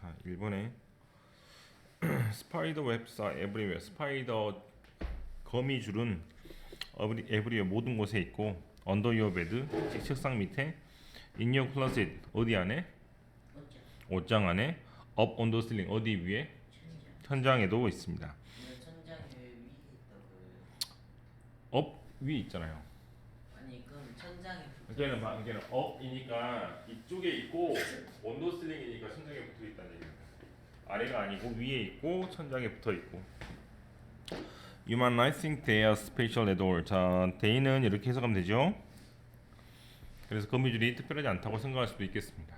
자, 1번에 스파이더 웹사 에브리웨어 스파이더 거미줄은 에브리, 에브리웨어 모든 곳에 있고 언더 유어 베드 책상 밑에 in your closet 어디 안에? 옷장 안에 on the ceiling 어디 위에 천장. 천장에도 있습니다. 이건 천장에 위에 있잖아요. 붙어. 걔는 봐, 걔는 up이니까 이쪽에 있고 온도 슬링이니까 천장에 붙어 있다는 얘기입니다. 아래가 아니고 위에 있고 천장에 붙어 있고. You might not think they are special at all. 자, they는 이렇게 해석하면 되죠. 그래서 거미줄이 특별하지 않다고 생각할 수도 있겠습니다.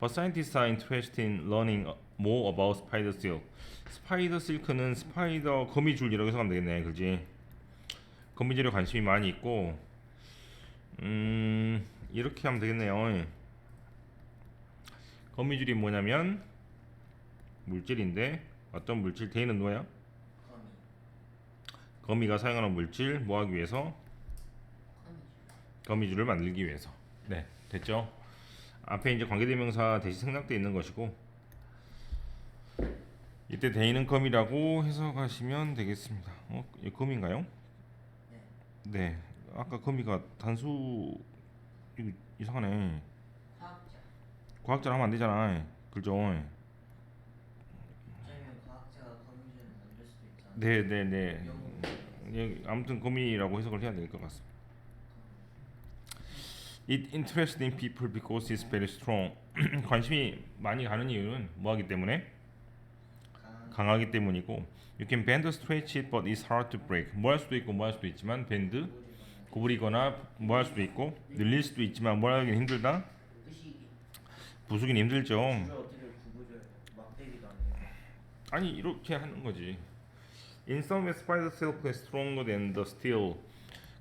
But scientists are interested in learning more about spider silk. 스파이더 실크는 스파이더 거미줄이라고 해석하면 되겠네, 그렇지? 거미줄에 관심이 많이 있고 음 이렇게 하면 되겠네요. 거미줄이 뭐냐면 물질인데 어떤 물질 대는 뭐야? 거미. 거미가 사용하는 물질 뭐 하기 위해서 거미줄. 거미줄을 만들기 위해서. 네, 됐죠? 앞에 이제 관계대명사 대신 생략돼 있는 것이고 이때 대인은 거미라고 해석하시면 되겠습니다. 어, 이 거미인가요? 네. 네, 아까 거미가 단수 이거 이상하네. 화학자. 과학자를 하면 안 되잖아. 그죠? 어쩌면 과학자가 거미줄을 만들 수도 있잖아. 네, 네, 네. 영어. 예, 아무튼 거미라고 해석을 해야 될 것 같습니다. It interests in people because it's very strong. 관심이 많이 가는 이유는 뭐하기 때문에 강하기 때문이고 You can bend, stretch it, but it's hard to break. 뭐 할 수도 있고 뭐 할 수도 있지만 밴드 구부리거나 뭐 할 수도 있고 늘릴 수도 있지만 뭐 하긴 힘들다. 부수긴 힘들죠. 아니 이렇게 하는 거지. In some ways, spider silk is stronger than the steel.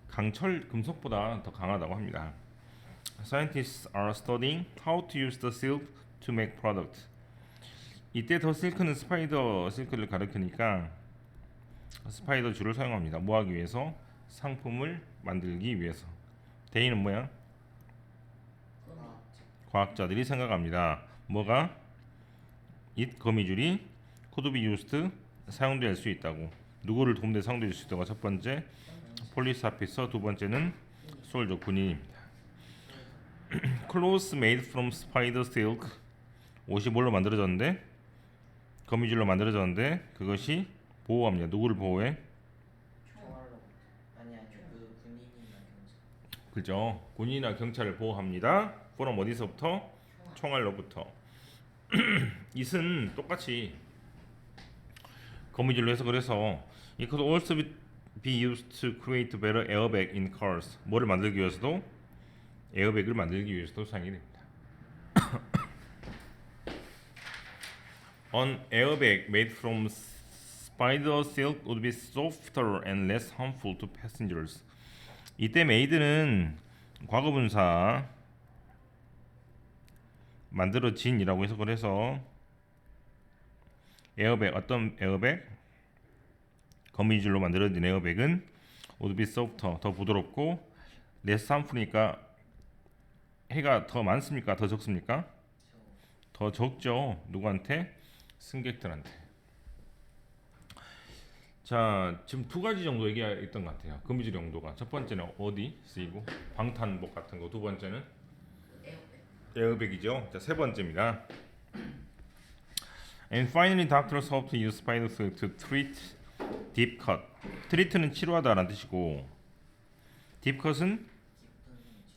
강철 금속보다 더 강하다고 합니다. Scientists are studying how to use the silk to make product. 이때 더 실크는 스파이더 실크를 가리키니까 스파이더 줄을 사용합니다. 뭐 하기 위해서? 상품을 만들기 위해서. 대인은 뭐야? 과학자. 과학자들이 생각합니다. 뭐가? 잇 거미줄이 be used 사용될 수 있다고. 누구를 도움대 사용될 수 있다고 첫 번째 폴리스 아피서 두 번째는 솔저 군인입니다. Clothes made from spider silk 옷이 뭘로 만들어졌는데 거미줄로 만들어졌는데 그것이 보호합니다. 누구를 보호해? 총알로. 아니 아니 그 군인이나 경찰. 그죠? 군인이나 경찰을 보호합니다. from 어디서부터? 총알로부터. it은 똑같이 거미줄로 해서 그래서 it could also be used to create better airbag in cars. 뭐를 만들기 위해서도 에어백을 만들기 위해서도 사용이 됩니다. An airbag made from spider silk would be softer and less harmful to passengers. 이때 made는 과거분사 만들어진이라고 해석을 해서 에어백 어떤 에어백? 거미줄로 만들어진 에어백은 be softer 더 부드럽고 less harmful니까 해가 더 많습니까? 더 적습니까? 저더 적죠. 누구한테? 승객들한테 자 지금 두 가지 정도 얘기했던 것 같아요 거미줄 용도가 첫 번째는 어디 쓰이고 방탄복 같은 거 두 번째는 에어백. 에어백이죠 자 세 번째입니다 And finally, doctors hope to use spider silk to treat deep cut. treat는 치료하다라는 뜻이고, deep cut은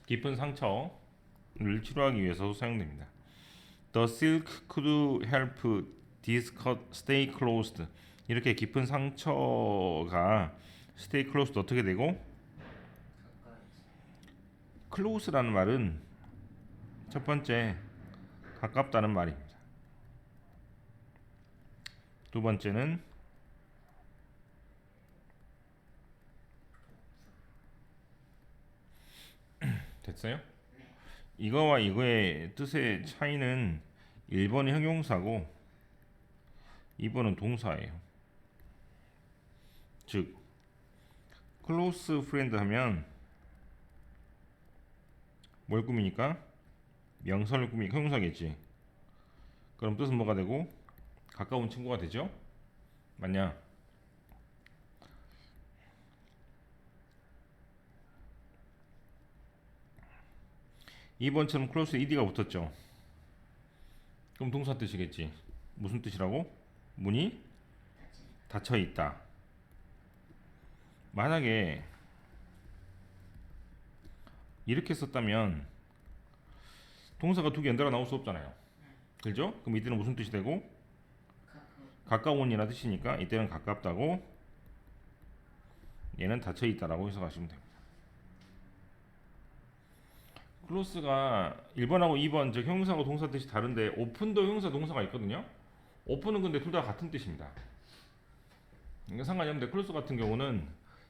깊은 상처를 치료하기 위해서 사용됩니다. The silk could help this cut stay closed. 이렇게 깊은 상처가 stay closed 어떻게 되고 close라는 말은 첫 번째 가깝다는 말입니다. 두 번째는 됐어요? 이거와 이거의 뜻의 차이는 1번은 형용사고 2번은 동사예요. 즉 close friend 하면 뭘 꾸미니까? 명사를 꾸미니까 형용사겠지. 그럼 뜻은 뭐가 되고 가까운 친구가 되죠? 맞냐? 2번처럼 close ed가 붙었죠. 그럼 동사 뜻이겠지. 무슨 뜻이라고? 문이 닫혀 있다. 만약에 이렇게 썼다면 동사가 두 개 연달아 나올 수 없잖아요. 그죠? 그럼 이때는 무슨 뜻이 되고. 가까운이라 뜻이니까 이때는 가깝다고 얘는 닫혀 있다라고 해석하시면 됩니다. 클로스가 1번하고 2번 즉 형용사하고 동사 뜻이 다른데 오픈도 형용사 동사가 있거든요. 오픈은 근데 둘 다 같은 뜻입니다. 그러니까 상관이 없는데 클로스 같은 경우는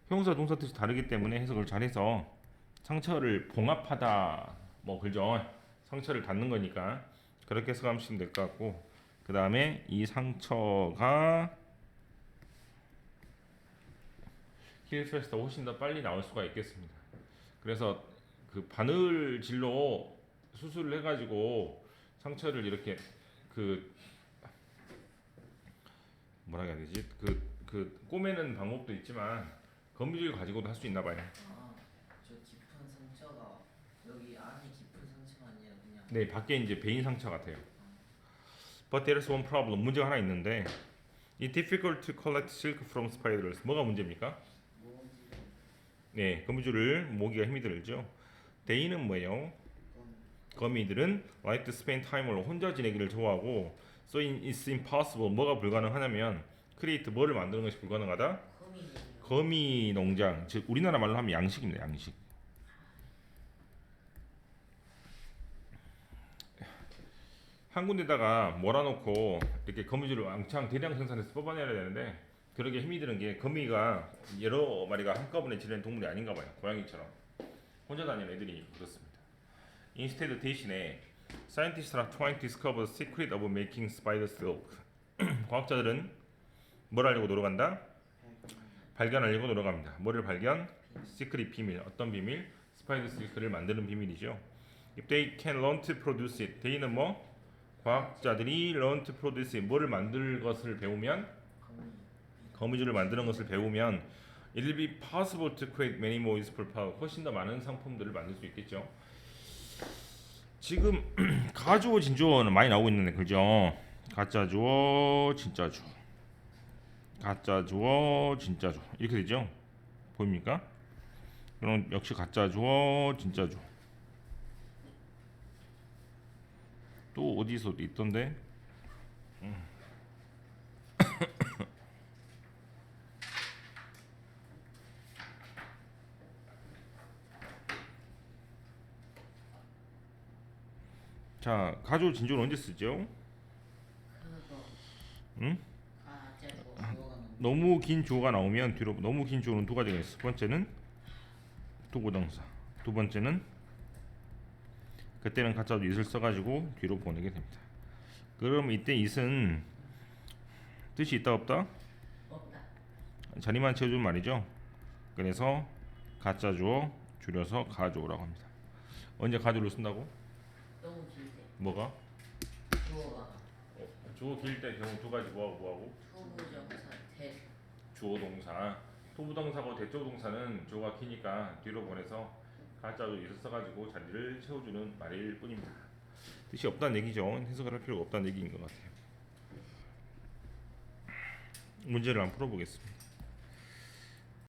형용사 동사 뜻이 다르기 때문에 해석을 잘해서 상처를 봉합하다 뭐 그죠? 상처를 닫는 거니까 그렇게 해석하시면 될 것 같고 그 다음에 이 상처가 힐페스트가 훨씬 더 빨리 나올 수가 있겠습니다. 그래서 그 바늘질로 수술을 해가지고 상처를 이렇게 그 뭐라 해야 되지? 그, 그 꼬매는 방법도 있지만 거미줄 가지고도 할 수 있나 봐요. 아, 저 깊은 상처가 여기 안에 깊은 상처가 아니라 그냥 네, 밖에 이제 베인 상처 같아요. But there's one problem. 문제가 하나 있는데 It's difficult to collect silk from spiders. 뭐가 문제입니까? 뭐지? 네, 거미줄을 모기가 힘이 들죠. They는 뭐예요? 거미들은 like to spend time을 혼자 지내기를 좋아하고 so it's impossible 뭐가 불가능하냐면 create 뭐를 만드는 것이 불가능하다. 흠이 거미 농장 즉 우리나라 말로 하면 양식입니다. 양식. 한 군데다가 몰아놓고 이렇게 거미줄을 왕창 대량 생산해서 뽑아내야 되는데 그러게 힘이 드는 게 거미가 여러 마리가 한꺼번에 지내는 동물이 아닌가 봐요. 고양이처럼 혼자 다니는 애들이 그렇습니다. Instead 대신에 scientists are trying to discover the secret of making spider silk. 과학자들은 뭘 하려고 노력한다? 발견하려고 노력합니다. 뭐를 발견? 시크릿 비밀. 어떤 비밀? 스파이더 실크를 만드는 비밀이죠. If they can learn to produce it, they는 뭐? 과학자들이 learn to produce it, 뭐를 만들 것을 배우면 거미 거미줄을 만드는 것을 배우면 it will be possible to create many more useful products. 훨씬 더 많은 상품들을 만들 수 있겠죠. 지금 가주어 진주어는 많이 나오고 있는데 그죠? 가짜 주어 진짜 주어 가짜 주어 진짜 주어 이렇게 되죠? 보입니까? 그럼 역시 가짜 주어 진짜 주어 또 어디서 있던데? 자 가주어 진주어는 언제 쓰죠? 응? 너무 긴 주어가 나오면 뒤로 너무 긴 주어는 두 가지가 있어. 첫 번째는 투부동사. 두 번째는 그때는 가짜도 it을 써가지고 뒤로 보내게 됩니다. 그럼 이때 it은 뜻이 있다 없다? 없다 자리만 채워준 말이죠. 그래서 가짜 주어 줄여서 가주어라고 합니다. 언제 가주어를 쓴다고? 너무 길대 뭐가? 주어가 어, 주어 길 때 경우 두 가지 뭐하고 뭐하고? 대 주어 동사 토부 동사고 대조 동사는 주어가 키니까 뒤로 보내서 가짜로 있어 써가지고 자리를 채워주는 말일 뿐입니다. 뜻이 없다는 얘기죠. 해석을 할 필요가 없다는 얘기인 것 같아요. 문제를 한번 풀어보겠습니다.